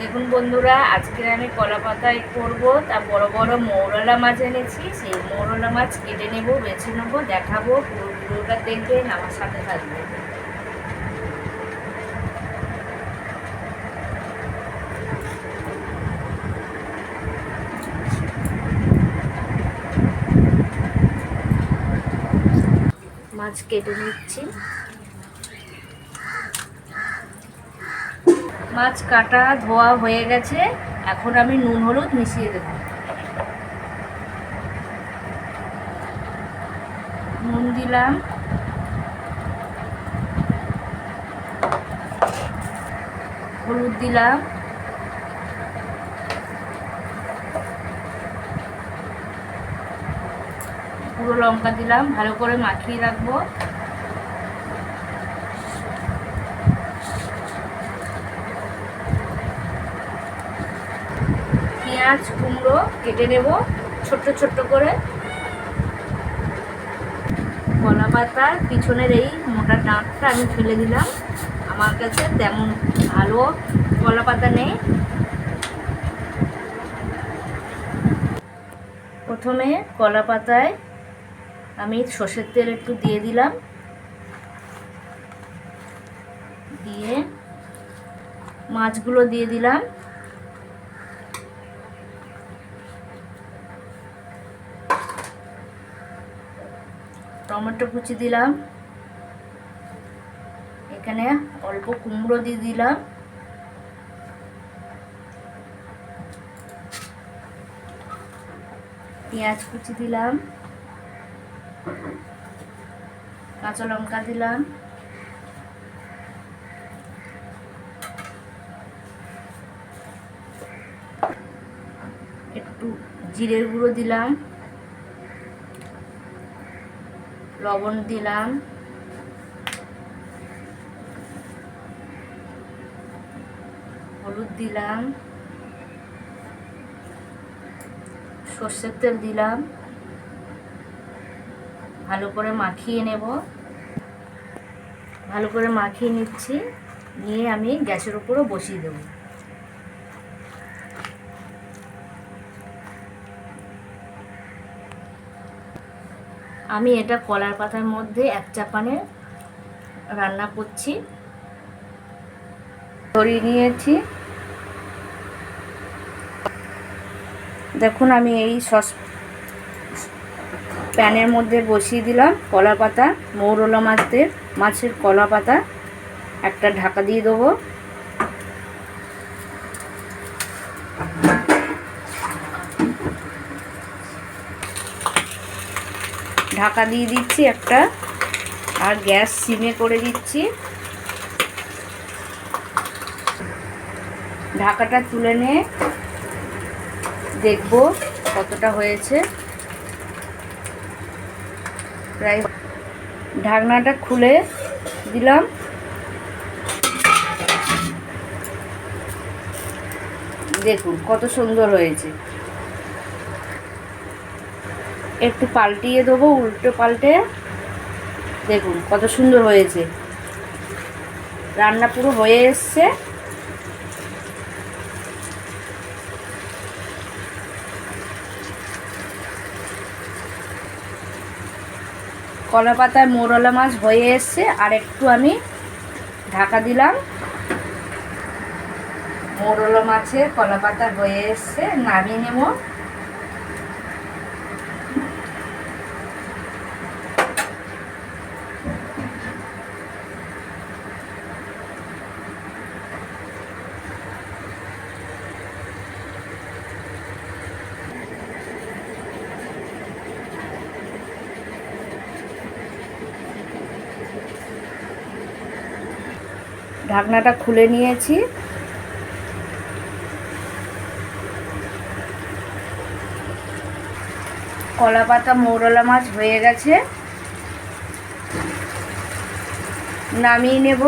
দেখুন বন্ধুরা, আজকে আমি কলা পাতায় করব তা বড় বড় মৌরলা মাছ এনেছি, সেই মৌরলা মাছ কেটে নেব, বেছে নেব, দেখাবো, পুরো ভিডিওটা দেখবেন, আমার সাথে থাকবে মাছ কেটে নিচ্ছি। মাছ কাটা, ধোয়া হয়ে গেছে। এখন আমি নুন, হলুদ মিশিয়ে দেব। নুন দিলাম। হলুদ দিলাম। পুরো লঙ্কা দিলাম। ভালো করে মাখিয়ে রাখব। পেঁয়াজ কুমড়ো কেটে নেব, ছোট্ট ছোট্ট করে। কলা পাতার পিছনের এই মোটা ডাঁটটা আমি ফেলে দিলাম। আমার কাছে তেমন ভালো কলা পাতা নেই। প্রথমে কলা পাতায় আমি সর্ষের তেল একটু দিয়ে দিলাম। দিয়ে মাছগুলো দিয়ে দিলাম। টমেটো কুচি দিলাম। এখানে অল্প কুমড়ো দিয়ে দিলাম। পেঁয়াজ কুচি দিলাম। কাঁচা লঙ্কা দিলাম। একটু জিরের গুঁড়ো দিলাম। লবণ দিলাম। হলুদ দিলাম। সর্ষের তেল দিলাম। ভালো করে মাখিয়ে নেব। ভালো করে মাখিয়ে নিচ্ছি। নিয়ে আমি গ্যাসের উপরও বসিয়ে দেবো। আমি এটা কলার পাতার মধ্যে এক চাপানে রান্না করছি। ধরিয়ে নিয়েছি। দেখুন, আমি এই সস প্যানের মধ্যে বসিয়ে দিলাম কলা পাতা, মৌরলা মাছদের মাছের কলা পাতা, একটা ঢাকা দিয়ে দেবো। ঢাকা দিয়ে দিচ্ছি একটা, আর গ্যাস সিমে করে দিচ্ছি। ঢাকাটা তুলে নিয়ে দেখব কতটা হয়েছে। প্রায় ঢাকনাটা খুলে দিলাম। দেখুন কত সুন্দর হয়েছে। একটু পাল্টিয়ে দেবো, উল্টো পাল্টে। দেখুন কত সুন্দর হয়েছে। রান্না পুরো হয়ে এসছে। কলা পাতায় মোরলা মাছ হয়ে এসছে, আর একটু আমি ঢাকা দিলাম। মোরলা মাছের কলা পাতা হয়ে এসছে, নামিয়ে নেব। ঢাকনাটা খুলে নিয়েছি। কলা পাতা মৌরলা মাছ হয়ে গেছে। নামিয়ে নেব।